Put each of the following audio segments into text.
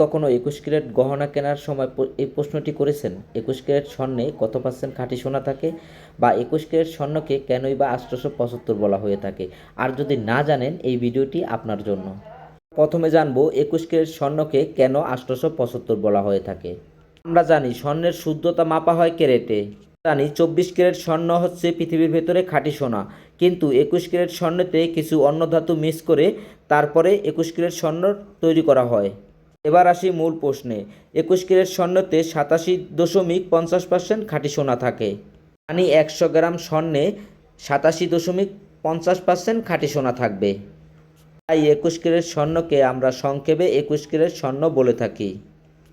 কখনো একুশ ক্যারেট গহনা কেনার সময় এই প্রশ্নটি করেছেন? একুশ ক্যারেট স্বর্ণে কত পার্সেন্ট খাঁটি সোনা থাকে? বা একুশ ক্যারেট স্বর্ণকে কেনই বা আষ্টশো পঁচাত্তর বলা হয়ে থাকে? আর যদি না জানেন, এই ভিডিওটি আপনার জন্য। প্রথমে জানব, একুশ ক্যারেট স্বর্ণকে কেন আষ্টশো পঁচাত্তর বলা হয়ে থাকে? আমরা জানি, স্বর্ণের শুদ্ধতা মাপা হয় ক্যারেটে। জানি, চব্বিশ ক্যারেট স্বর্ণ হচ্ছে পৃথিবীর ভেতরে খাঁটি সোনা। কিন্তু একুশ ক্যারেট স্বর্ণেতে কিছু অন্য ধাতু মিক্স করে তারপরে একুশ ক্যারেট স্বর্ণ তৈরি করা হয়। এবার আসি মূল প্রশ্নে। একুশ ক্যারেট স্বর্ণতে সাতাশি দশমিক পঞ্চাশ পার্সেন্ট খাঁটি সোনা থাকে। মানে একশো গ্রাম স্বর্ণে সাতাশি দশমিক পঞ্চাশ পার্সেন্ট খাঁটি সোনা থাকবে। তাই একুশ ক্যারেট স্বর্ণকে আমরা সংক্ষেপে একুশ ক্যারেট স্বর্ণ বলে থাকি।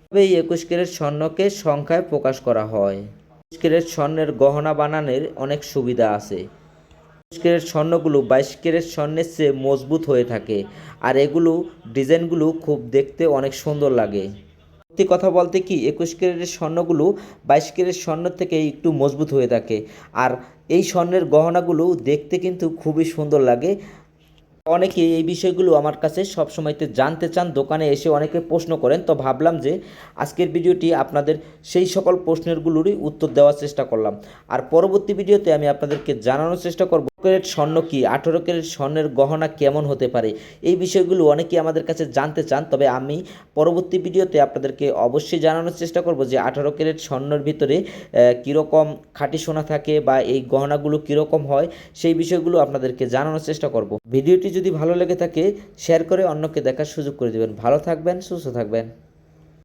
তবে এই একুশ ক্যারেট স্বর্ণকে সংখ্যায় প্রকাশ করা হয়। একুশ ক্যারেট স্বর্ণের গহনা বানানোর অনেক সুবিধা আছে। ক্যারেট স্বর্ণগুলো বাইশ ক্যারেট স্বর্ণের চেয়ে মজবুত হয়ে থাকে। আর এগুলো ডিজাইনগুলো খুব দেখতে অনেক সুন্দর লাগে। সত্যি কথা বলতে কি, একুশ ক্যারেটের স্বর্ণগুলো বাইশ ক্যারেট স্বর্ণের থেকে একটু মজবুত হয়ে থাকে। আর এই স্বর্ণের গহনাগুলো দেখতে কিন্তু খুবই সুন্দর লাগে। অনেকে এই বিষয়গুলো আমার কাছে সবসময়তে জানতে চান, দোকানে এসে অনেকে প্রশ্ন করেন, তো ভাবলাম যে আজকের ভিডিওটি আপনাদের সেই সকল প্রশ্নেরগুলোরই উত্তর দেওয়ার চেষ্টা করলাম। আর পরবর্তী ভিডিওতে আমি আপনাদেরকে জানানোর চেষ্টা করব। ক্যারেট স্বর্ণ কি? আঠেরো ক্যারেট স্বর্ণের গহনা কেমন হতে পারে? এই বিষয়গুলো অনেকেই আমাদের কাছে জানতে চান, তবে আমি পরবর্তী ভিডিওতে আপনাদেরকে অবশ্যই জানানোর চেষ্টা করব যে আঠারো ক্যারেট স্বর্ণের ভিতরে কীরকম খাঁটি সোনা থাকে বা এই গহনাগুলো কীরকম হয়, সেই বিষয়গুলো আপনাদেরকে জানানোর চেষ্টা করব। ভিডিওটি যদি ভালো লেগে থাকে, শেয়ার করে অন্যকে দেখার সুযোগ করে দেবেন। ভালো থাকবেন, সুস্থ থাকবেন।